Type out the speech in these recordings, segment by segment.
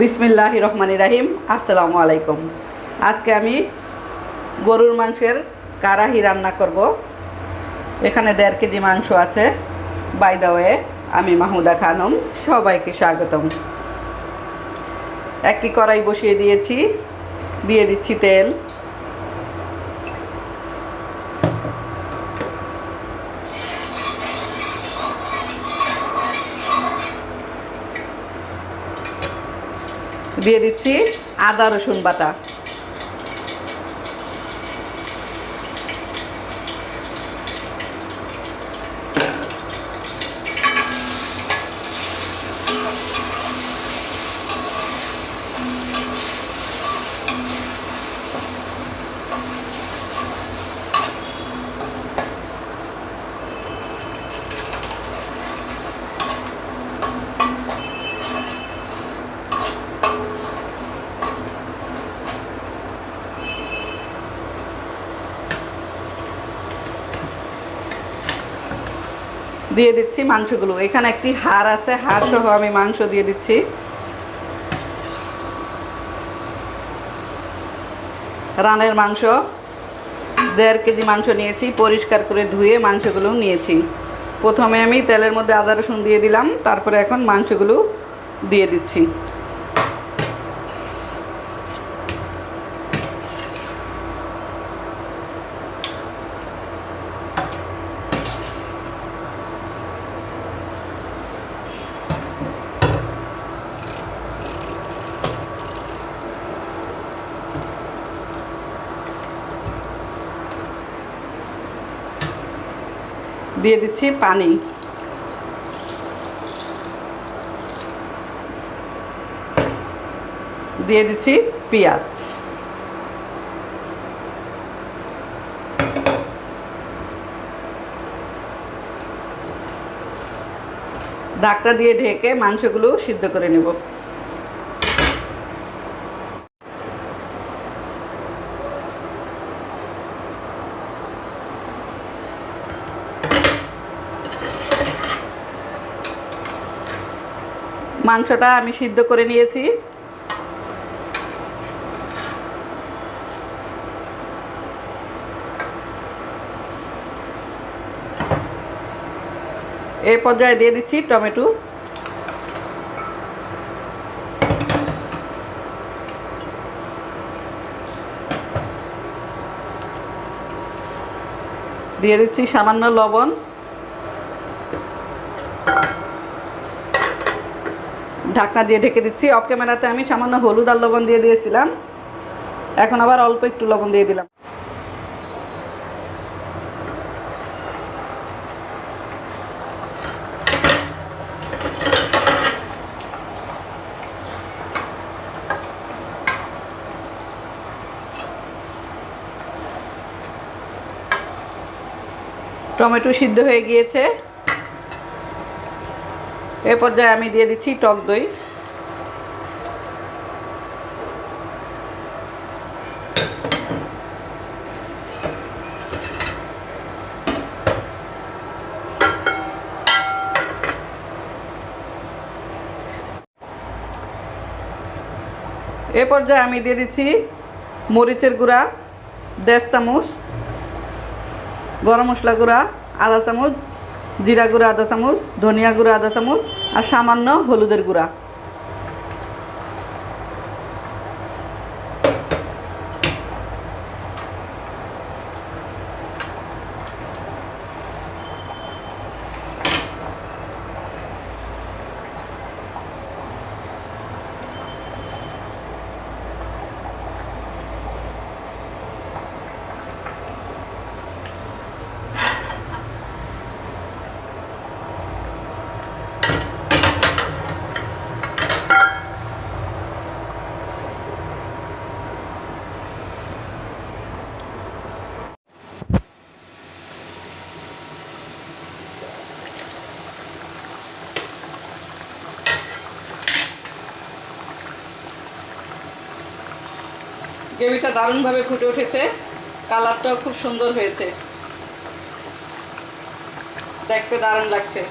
বিসমিল্লাহ রহমান রাহিম। আসসালামু আলাইকুম। আজকে আমি গরুর মাংসের কারাহি রান্না করব। এখানে দেড় কেজি মাংস আছে। বাই দা ওয়ে আমি মাহুদা খানম। সবাইকে স্বাগতম। একটি কড়াই বসিয়ে দিয়েছি। দিয়ে দিচ্ছি তেল। দিয়ে দিচ্ছি আদা রসুন বাটা। দিয়ে দিচ্ছি মাংসগুলো। এখানে একটি হাড় আছে, হাড় সহ আমি মাংস দিয়ে দিচ্ছি। রানের মাংস, দেড় কেজি মাংস নিয়েছি, পরিষ্কার করে ধুয়ে মাংসগুলো নিয়েছি। প্রথমে আমি তেলের মধ্যে আদা রসুন দিয়ে দিলাম, তারপরে এখন মাংসগুলো দিয়ে দিচ্ছি। দিয়ে দিচ্ছি পানি। দিয়ে দিচ্ছি পেঁয়াজ। ডাকটা দিয়ে ঢেকে মাংসগুলো সিদ্ধ করে নেব। মাংসটা আমি সিদ্ধ করে নিয়েছি। এই পর্যায়ে দিয়ে দিচ্ছি টমেটো। দিয়ে দিচ্ছি সামান্য লবণ। ঢাকনা দিয়ে ঢেকে দিচ্ছি। অফ ক্যামেরাতে আমি সামান্য হলুদ আর লবণ দিয়ে দিয়েছিলাম। এখন আবার অল্প একটু লবণ দিয়ে দিলাম। টমেটো সিদ্ধ হয়ে গিয়েছে। এ পর্যায়ে আমি দিয়ে দিচ্ছি টক দই। এ পর্যায়ে আমি দিয়ে দিচ্ছি মরিচের গুঁড়া, দেড় চামচ গরম মশলা গুঁড়া, আধা চামচ জিরা গুঁড়া আধা চামচ ধনিয়া গুঁড়ো আধা চামচ আর সামান্য হলুদের গুঁড়া। গ্রেভিটা দারুণভাবে ফুটে উঠেছে। কালারটাও খুব সুন্দর হয়েছে। দেখতে দারুণ লাগছে।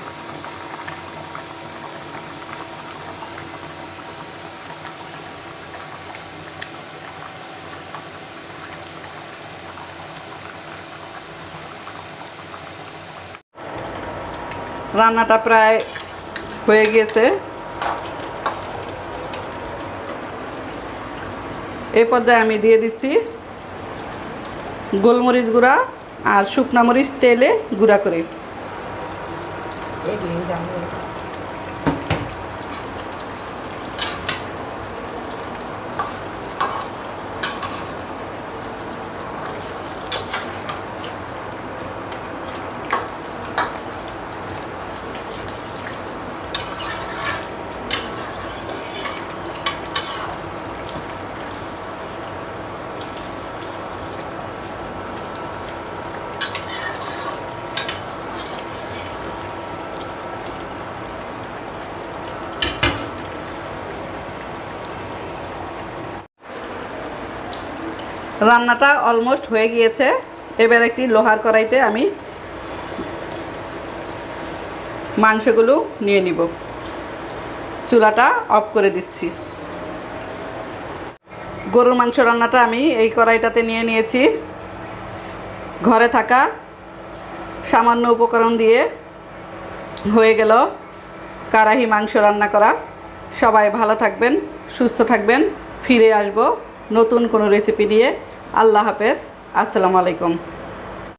রান্নাটা প্রায় হয়ে গিয়েছে। এই পর্যায়ে আমি দিয়ে দিচ্ছি গোলমরিচ গুঁড়া আর শুকনা মরিচ তেলে গুঁড়া করে। রান্নাটা অলমোস্ট হয়ে গিয়েছে। এবার একটি লোহার কড়াইতে আমি মাংসগুলো নিয়ে নিব। চুলাটা অফ করে দিচ্ছি। গরুর মাংস রান্নাটা আমি এই কড়াইটাতে নিয়ে নিয়েছি। ঘরে থাকা সামান্য উপকরণ দিয়ে হয়ে গেল কারাহি মাংস রান্না করা। সবাই ভালো থাকবেন, সুস্থ থাকবেন, ফিরে আসব। নতুন কোনো রেসিপি নিয়ে। আল্লাহ হাফেজ। আসসালামু আলাইকুম।